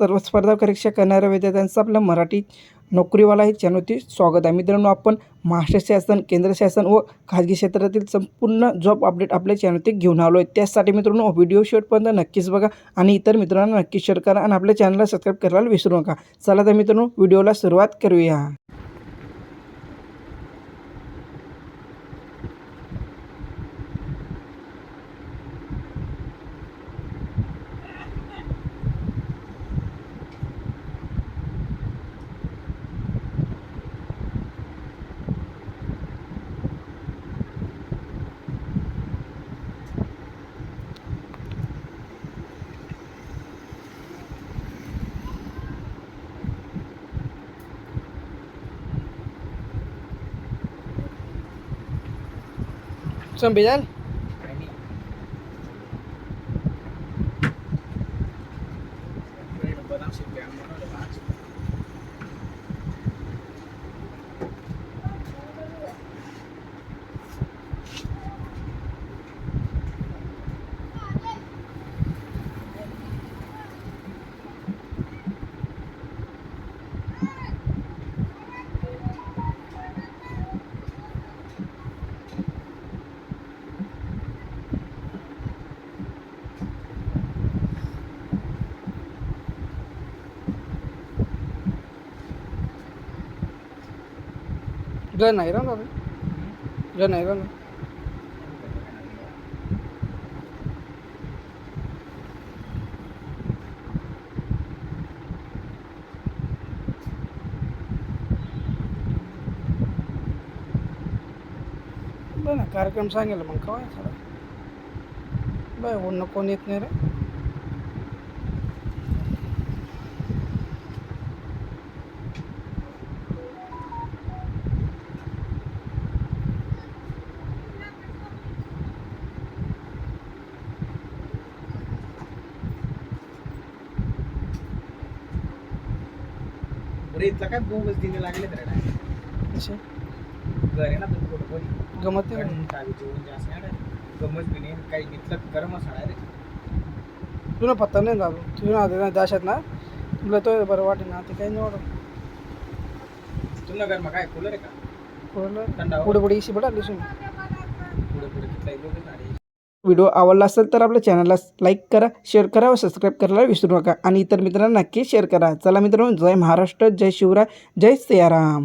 सर्व स्पर्धा परीक्षा करणाऱ्या विद्यार्थ्यांचं आपलं मराठी नोकरीवाला हे चॅनलवरती स्वागत आहे. मित्रांनो आपण महाराष्ट्र शासन केंद्र शासन व खाजगी क्षेत्रातील संपूर्ण जॉब अपडेट आपल्या चॅनलवरती घेऊन आलो आहे. त्यासाठी मित्रांनो व्हिडिओ शेवटपर्यंत नक्कीच बघा आणि इतर मित्रांना नक्की शेअर करा आणि आपल्या चॅनलला सबस्क्राईब करायला विसरू नका. चला तर मित्रांनो व्हिडिओला सुरुवात करूया. Saan Bilal? गण आहे ना दादा गण आहे ना बरं ना कार्यक्रम सांगेल मग कवा थोडा बरं कोण कोण येत नाही रे इथला काय बोगस दिने लागले तर असे घरे ना तुम्ही गमत नाही गमत बी नाही काही इथलं गरम असणार रे. तुला पत्ता नाही दादू? तुला ना दाशात ना तुला तो बरं वाटेल ना ते काही नाही वाटत. तुला गरम काय कूलर आहे का? कोणाला थंडावा पुढे पुढे इशी बडा दिसून. पुढे पुढे लोक व्हिडिओ आवडला असेल तर आपल्या चॅनलला लाईक करा शेअर करा व सबस्क्राईब करायला विसरू नका. आणि इतर मित्रांना नक्की शेअर करा. चला मित्रांनो जय महाराष्ट्र जय शिवराय जय सियाराम.